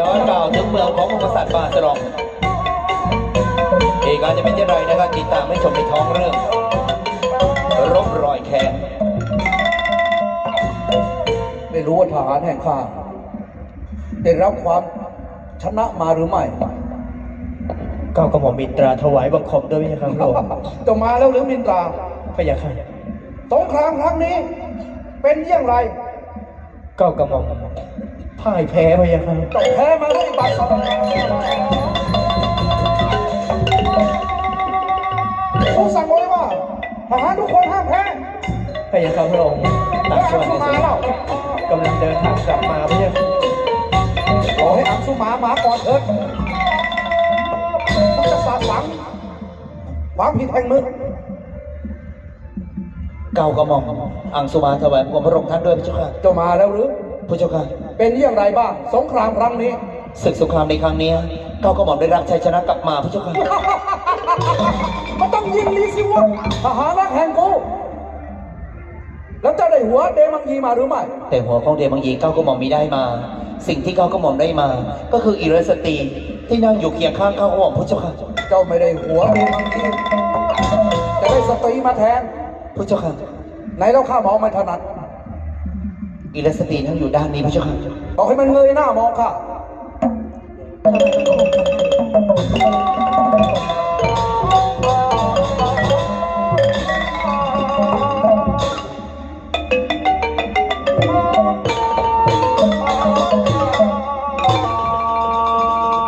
ย้อนกล่าวถึงเมืองของกษัตริย์บาสรองเหตุการณ์จะเป็นอย่างไรนะครับติดตามให้ชมในท้องเรื่อง รบรอยแค้นไม่รู้ว่าทหารแห่งข้าได้รับความชนะมาหรือไม่ก้าวกระหม่อมมิตราถวายบังคมด้วยพี่ครับพระองค์จะมาแล้วหรือมินตราพระยาค่ะสงครามครั้งนี้ เป็นอย่างไรก้าวกระหม่อม พ่ายแพ้พระยาค่ะต้องแพ้มาด้วยบาดสองผู้สั่งไว้ว่าทหารทุกคนห้ามแพ้พระยาค่ะพระองค์แล้ตาวมอัส่งวนสุมาเล่ากำลังเดินทางกลับมาพระยาค่ะขอให้อังสุมามาก่อนเถิดมันจะสาดฝังความผิดแห่งมึงเก่ากระหม่อมอังสุมาถวายบังคมพระองค์ท่านด้วยพระเจ้าค่ะจะมาแล้วหรือพระเจ้าค่ะ เป็นอย่างไรบ้าง สงครามครั้งนี้ ศึกสงครามในครั้งนี้เก้ากระหม่อมได้รับชัยชนะกลับมาพระเจ้าค่ะมันต้องยิงนี้สิวะทหารรักแห่งกูแล้วเจ้าได้หัวเดมังยีมาหรือไม่ แต่หัวของเดมังยีเก้ากระหม่อมมีได้มา สิ่งที่เก้ากระหม่อมได้มา ก็คืออิรสตรีที่นั่งอยู่เคียงข้างเก้ากระหม่อมพระเจ้าค่ะ เจ้าไม่ได้หัวเดมังยีจะได้สตรีมาแทนพระเจ้าค่ะไหนเราข้ามองไม่ถนัด อิรสตรีนั่งอยู่ด้านนี้พระเจ้าค่ะบอกให้มันเงยหน้ามองข้า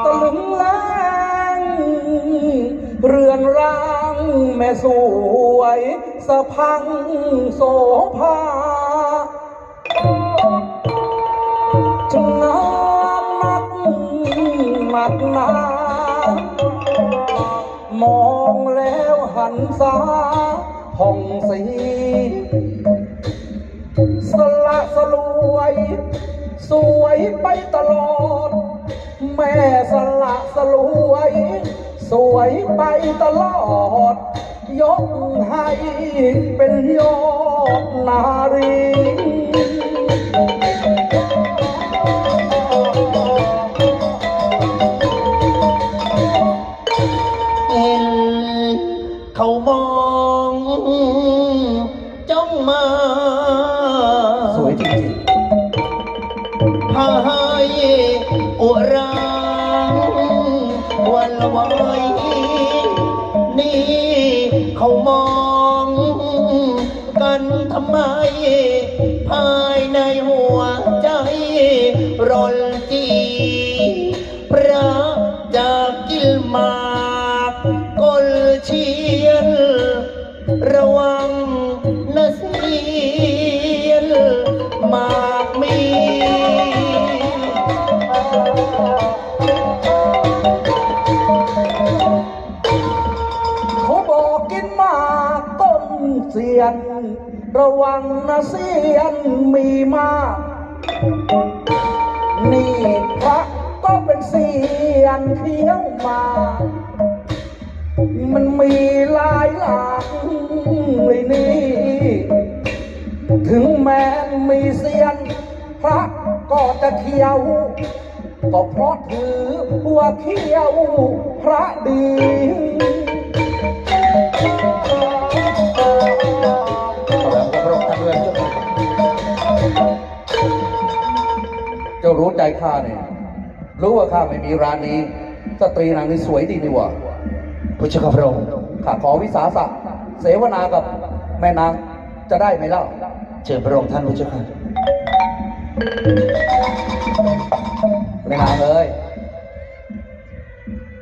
ตะลึงแรงเรือนร่างแม่สวย สะพังโสภา มองแล้วหันสาผ่องสีสละสลวย สวยไปตลอด แม่สละสลวย สวยไปตลอด ยกให้เป็นยอดนารี วันละไว้นี่เขามองกันทำไม ภายในหัวใจรอนจีพระจากกิลมากกลเชียน ระวังนะสี ระวังนะเสียนมีมากนี่พระก็เป็นเสียนเขี้ยวมา มันมีหลายหลากเลยนี่ถึงแม้มีเสียน พระก็จะเขี้ยว ก็เพราะถือว่าเขี้ยวพระดี ว่าข้าไม่มีร้านนี้ สตรีนางนี้สวยดีนี่หว่าพระเจ้าค่ะพระองค์ข้าขอวิสาสะเสวนากับแม่นางจะได้ไหมเล่าเชิญพระองค์ท่านพระเจ้าค่ะแม่นางเอ้ย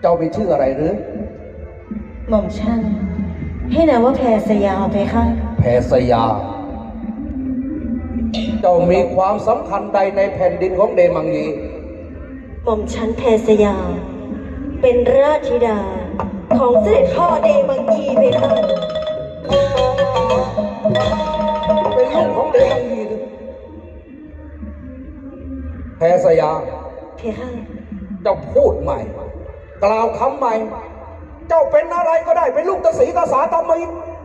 เจ้ามีชื่ออะไรหรือหม่อมช่างให้นามว่าแพรสยามไปค่ะแพรสยา เจ้ามีความสำคัญใดในแผ่นดินของเดมังยี หม่อมชันแพรสยามเป็นราชธิดาของเสด็จพ่อเดมังยีไปค่ะเป็นลูกของเดมังยีหรือแพรสยาเพค่ะเจ้าพูดใหม่ กล่าวคำใหม่ เจ้าเป็นอะไรก็ได้เป็นลูกตาสีตาสาตามี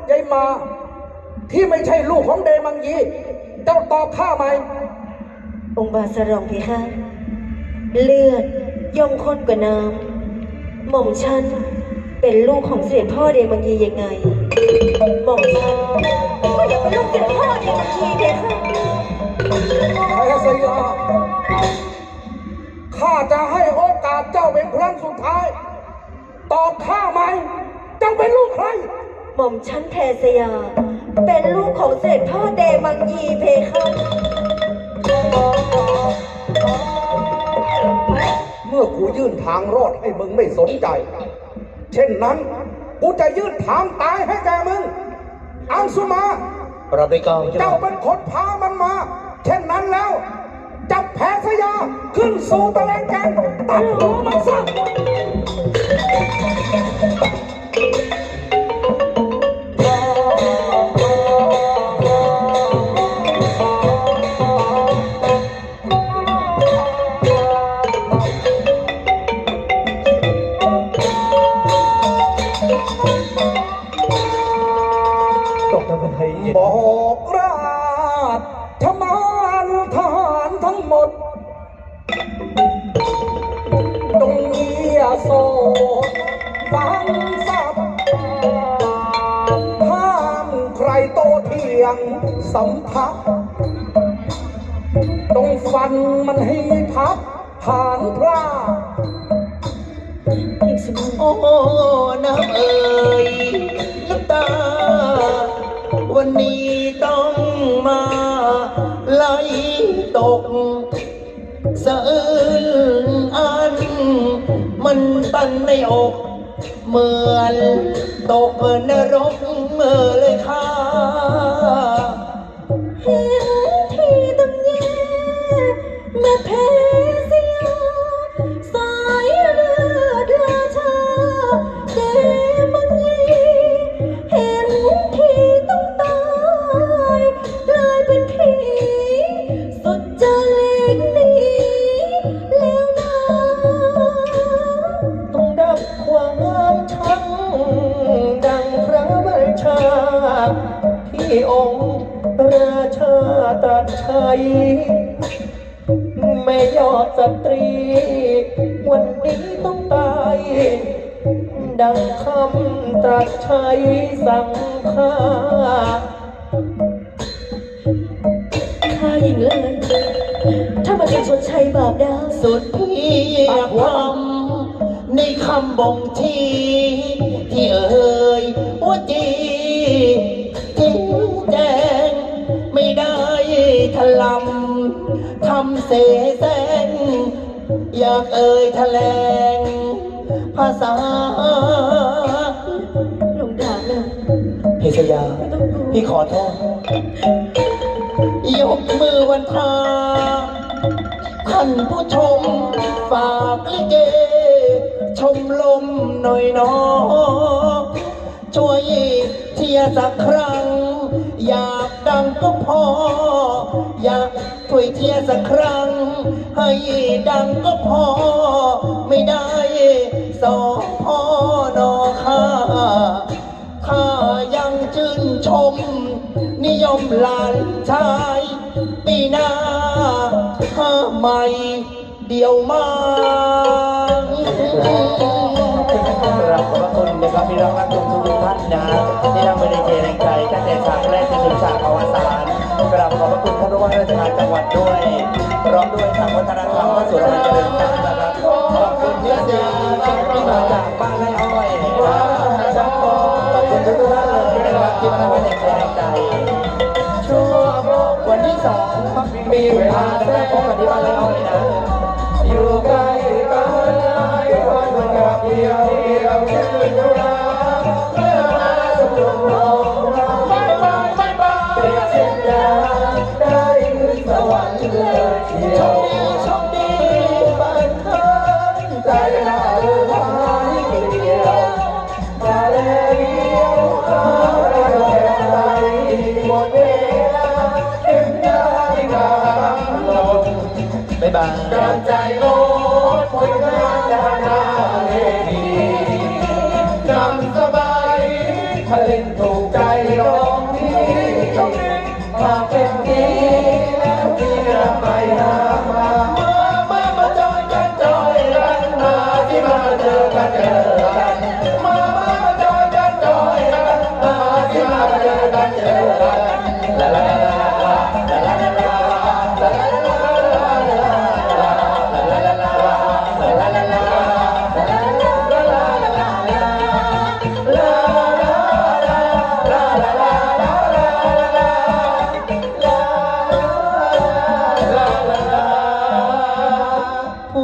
ยายมา ที่ไม่ใช่ลูกของเดมังยีเจ้าตอบข้าไหมองค์บาสรองเพคะ เลือดย่อมข้นกว่าน้ำ หม่อมฉันเป็นลูกของเสด็จพ่อเดมังยียังไง หม่อมฉันก็ยังเป็นลูกเสด็จพ่อเดมังยีเด็กค่ะแพทยาข้าจะให้โอกาสเจ้าเป็นครั้งสุดท้าย ตอบข้าไหมเจ้าเป็นลูกใคร หม่อมฉันแทสยา เป็นลูกของเสด็จพ่อเดมังยีเพคะ เมื่อกูยื่นทางรอดให้มึงไม่สนใจ เช่นนั้น กูจะยื่นทางตายให้แกมึง อังสุมา เราได้กล่าวเจ้าเจ้าเป็นคนพามันมา เช่นนั้นแล้ว จับแพทย์สยาขึ้นสู่ตะแลงแกงตัดหัวมันซะ โสดฟังสับห้ามใครโตเถียงสัมผัสต้องฟันมันให้พับผ่านพลาดอีกสักครู่โอ้น้ำเอ่ย ตันในอก เหมือนตกนรกเมื่อเลยค่ะ ไม่ยอดสตรี วันนี้ต้องตาย ดังคำตรัสใช้สั่งข้าข้าหญิงเลยถ้ามาเป็นชนชัยบาปได้สุดที่คำในคำบ่งชี้ที่เอ่ยว่าจีทิ้ำเสแสงอยากเอ่ยแถลง ภาษาหลงดาเลยเพชรยา พี่ขอโทษยกมือวันทาท่านผู้ชม ฝากลิเก ชมลมหน่อยเนอช่วยเทียสักครั้ง อยากดังก็พอ อยากช่วยเทียสักครั้ง ให้ดังก็พอ ไม่ได้สองพ่อนอข้าถ้ายังชื่นชม นิยมหลานชาย ปีหน้าห้าใหม่เดียวมา กราบขอบพระคุณนะครับพี่น้องรักทุกทุกท่านนะที่นั่งบริเจแรงใจตั้งแต่ฉากแรกจนถึงฉากอวสานกราบขอบพระคุณท่านผู้ว่าราชการจังหวัดด้วยพร้อมด้วยทางวัฒนธรรมพระสุรเจริญธรรมนะครับขอบคุณที่ดีที่มาจากบ้านไร่อ้อยขอบคุณทุกท่านเลยนะครับที่มาเป็นแรงใจชั่วโมงวันที่สองมีเวลานะครับพบกันที่บ้านไร่อ้อยนะอยู่ใกล้กันหลายวันมันกับเดียวเดียวชื่นราเมื่อมาสู่โลกเราบาย บายบายบายเ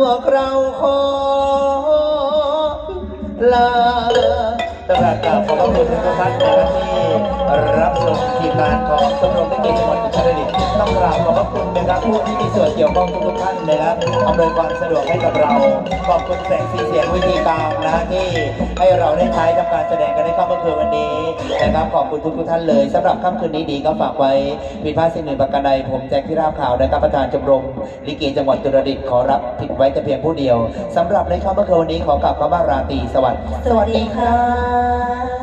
วเดียวข้าได้แค่ใจหมดเราขอลา ขอบพระคุณทุกท่านนะครับที่รับชมทีมงานของชมรมลิเกจังหวัดอุตรดิตถ์ต้องกราบขอบพระคุณนะครับผู้ที่มีส่วนเกี่ยวข้องทุกๆท่านนะครับอำนวยความสะดวกให้กับเรา ขอบคุณแสงสีเสียงวิธีการนะฮะที่ให้เราได้ใช้ทำการแสดงกันในค่ำเมื่อคืนวันนี้นะครับขอบคุณทุกๆท่านเลยสำหรับค่ำคืนนี้ดีก็ฝากไว้ผิดพลาดสิ่งหนึ่งประการใดผมแจ็คที่ราบข่าวนะครับประธานชมรมลิเกจังหวัดอุตรดิตถ์ขอรับผิดไว้แต่เพียงผู้เดียวสำหรับในค่ำเมื่อคืนวันนี้ขอกล่าวคำว่าราตรีสวัสดิ์สวัสดีค่ะ